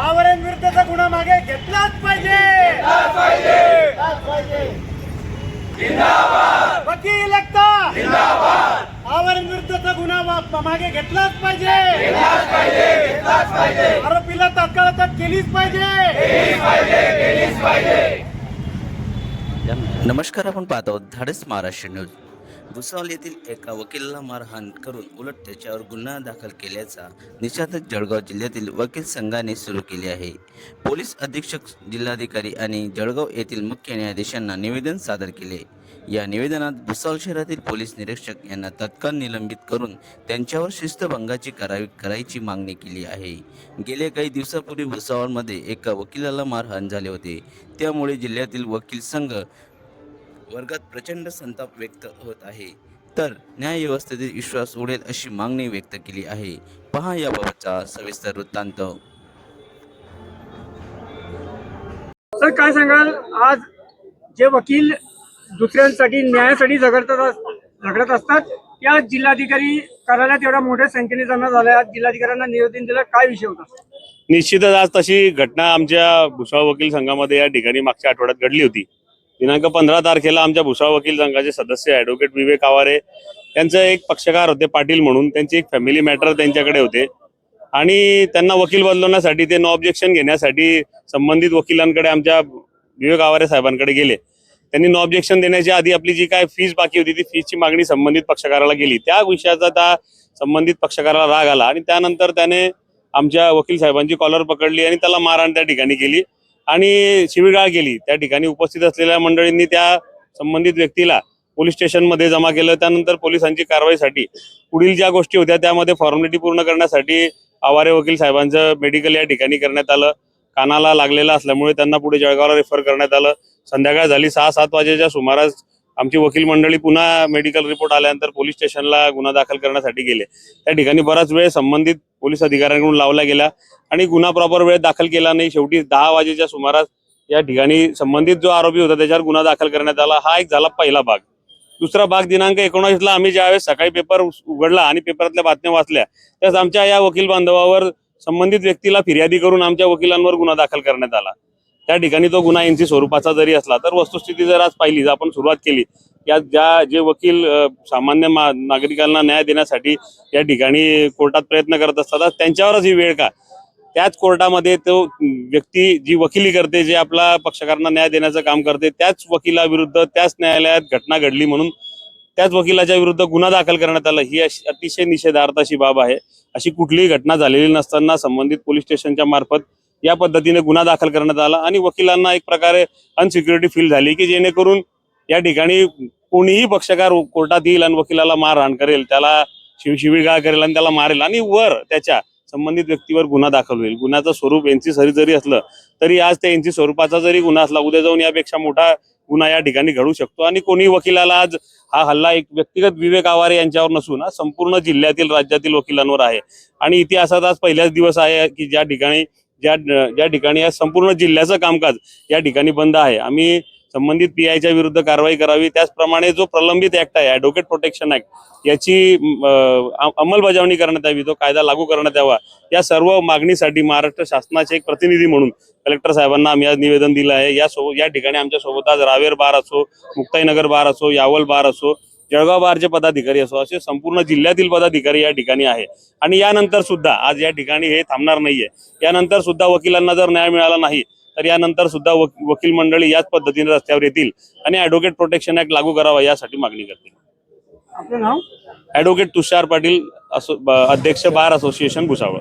आवरण विरुद्धचा गुन्हा मागे घेतलाच पाहिजे. वकील एकता. आवरण विरुद्धचा गुन्हा मागे घेतलाच पाहिजे. आरोपीला तात्काळ अटक केलीच पाहिजे. नमस्कार आपण पाहत धाडस महाराष्ट्र न्यूज. भुसावळ येथील एका वकिलाला मारहाण करून उलट त्याच्यावर गुन्हा दाखल केल्याचा निषेध जळगाव जिल्ह्यातील वकील संघाने सुरू केले आहे. पोलीस अधीक्षक जिल्हाधिकारी आणि जळगाव येथील मुख्य न्यायाधीशांना निवेदन सादर केले. या निवेदनात भुसावळ शहरातील पोलीस निरीक्षक यांना तत्काळ निलंबित करून त्यांच्यावर शिस्तभंगाची करावी करायची मागणी केली आहे. गेल्या काही दिवसापूर्वी भुसावळमध्ये एका वकिलाला मारहाण झाले होते. त्यामुळे जिल्ह्यातील वकील संघ वर्गात प्रचंड संताप व्यक्त होत आहे. तर न्यायव्यवस्थेतील विश्वास उडेल अशी मागणी व्यक्त केली आहे. पहा याबाबतचा सविस्तर वृत्तांत. सर काय सांगाल? आज जे वकील दुसऱ्यांसाठी न्यायासाठी झगडतात झगडत असतात त्या जिल्हाधिकारी कार्यालयात एवढ्या मोठ्या संख्येने जमा झाल्या. आज जिल्हाधिकाऱ्यांना निवेदन दिलं काय विषय होता? निश्चितच आज तशी घटना आमच्या भुसावळ वकील संघामध्ये या ठिकाणी मागच्या आठवड्यात घडली होती. दिनांक पंधरा तारखेला आमच्या भुसावळ वकील संघाचे सदस्य ऍडव्होकेट विवेक आवारे त्यांचं एक पक्षकार होते पाटील म्हणून. त्यांची एक फॅमिली मॅटर त्यांच्याकडे होते. आणि त्यांना वकील बदलवण्यासाठी ते नो ऑब्जेक्शन घेण्यासाठी संबंधित वकिलांकडे आमच्या विवेक आवारे साहेबांकडे गेले. त्यांनी नो ऑब्जेक्शन देण्याच्या आधी आपली जी काय फीस बाकी होती ती फीसची मागणी संबंधित पक्षकाराला गेली. त्या विषयाचा त्या संबंधित पक्षकाराला राग आला आणि त्यानंतर त्याने आमच्या वकील साहेबांची कॉलर पकडली आणि त्याला मारहाण त्या ठिकाणी केली. आणि शिवीगाळ केली त्या ठिकाणी उपस्थित असलेल्या मंडळींनी त्या संबंधित व्यक्तीला पोलीस स्टेशनमध्ये जमा केलं. त्यानंतर पोलिसांची कारवाईसाठी पुढील ज्या गोष्टी होत्या त्यामध्ये फॉर्मॅलिटी पूर्ण करण्यासाठी आवारे वकील साहेबांचं मेडिकल या ठिकाणी करण्यात आलं. कानाला लागलेलं असल्यामुळे त्यांना पुढे जळगावला रेफर करण्यात आलं. संध्याकाळ झाली. सहा सात वाजेच्या सुमारास आमची वकील मंडळी पुन्हा मेडिकल रिपोर्ट आल्यानंतर पोलीस स्टेशनला गुन्हा दाखल करण्यासाठी गेले. त्या ठिकाणी बराच वेळ संबंधित पोलीस अधिकाऱ्यांकडून लावला गेला आणि गुन्हा प्रॉपर वेळ दाखल केला नाही. शेवटी दहा वाजेच्या सुमारास या ठिकाणी संबंधित जो आरोपी होता त्याच्यावर गुन्हा दाखल करण्यात आला. हा एक झाला पहिला भाग. दुसरा भाग दिनांक एकोणावीसला आम्ही ज्यावेळेस सकाळी पेपर उघडला आणि पेपरातल्या बातम्या वाचल्या त्यास आमच्या या वकील बांधवावर संबंधित व्यक्तीला फिर्यादी करून आमच्या वकिलांवर गुन्हा दाखल करण्यात आला. त्या ठिकाणी तो गुन्हा एनसी स्वरूपाचा जरी असला तर वस्तुस्थिती जर आज पाहिली जर आपण सुरुवात केली या ज्या जे वकील सामान्य मा- नागरिकांना न्याय देण्यासाठी या ठिकाणी कोर्टात प्रयत्न करत असतात त्यांच्यावरच ही वेळ का? त्याच कोर्टामध्ये तो व्यक्ती जी वकिली करते जे आपला पक्षकारांना न्याय देण्याचं काम करते त्याच वकिलाविरुद्ध त्याच न्यायालयात घटना घडली म्हणून त्याच वकिलाच्या विरुद्ध गुन्हा दाखल करण्यात आला ही अशी अतिशय निषेधार्थ अशी बाब आहे. अशी कुठलीही घटना झालेली नसताना संबंधित पोलीस स्टेशनच्या मार्फत या पद्धतीने गुन्हा दाखल करण्यात आला आणि वकिलांना एक प्रकारे अनसिक्युरिटी फील झाली की जेणेकरून या ठिकाणी कोणीही पक्षकार कोर्टात येईल आणि वकिलाला मारहाण करेल त्याला शिवशिवीगाळ करेल आणि त्याला मारेल आणि वर त्याच्या संबंधित व्यक्तीवर गुन्हा दाखल होईल. गुन्ह्याचं स्वरूप यांची सरी जरी असलं तरी आज त्या यांची स्वरूपाचा जरी गुन्हा असला उद्या जाऊन यापेक्षा मोठा गुन्हा या ठिकाणी घडू शकतो. आणि कोणी वकिलाला आज हा हल्ला एक व्यक्तिगत विवेक आवारे यांच्यावर नसून हा संपूर्ण जिल्ह्यातील राज्यातील वकिलांवर आहे. आणि इतिहासात आज पहिल्याच दिवस आहे की ज्या ठिकाणी ज्या ज्या ठिकाणी या संपूर्ण जिल्ह्याचं कामकाज या ठिकाणी बंद आहे. आम्ही संबंधित पी आयच्या विरुद्ध कारवाई करावी. त्याचप्रमाणे जो प्रलंबित ऍक्ट आहे ॲडव्होकेट प्रोटेक्शन ऍक्ट याची अंमलबजावणी करण्यात यावी तो कायदा लागू करण्यात यावा. या सर्व मागणीसाठी महाराष्ट्र शासनाचे एक प्रतिनिधी म्हणून कलेक्टर साहेबांना आम्ही आज निवेदन दिलं आहे. या सो या ठिकाणी आमच्यासोबत आज रावेर बार असो मुक्ताईनगर बार असो यावल बार असो जळगाव बारचे पदाधिकारी असो असे संपूर्ण जिल्ह्यातील पदाधिकारी या ठिकाणी आहे. आणि यानंतर सुद्धा आज या ठिकाणी हे थांबणार नाहीये. यानंतर सुद्धा वकिलांना जर न्याय मिळाला नाही तर यानंतर सुद्धा वक- वकील मंडळी याच पद्धतीने रस्त्यावर येतील आणि ऍडव्होकेट प्रोटेक्शन ऍक्ट लागू करावा यासाठी मागणी करतील. आपलं नाव? ऍडव्होकेट तुषार पाटील असो अध्यक्ष बार असोसिएशन भुसावळ.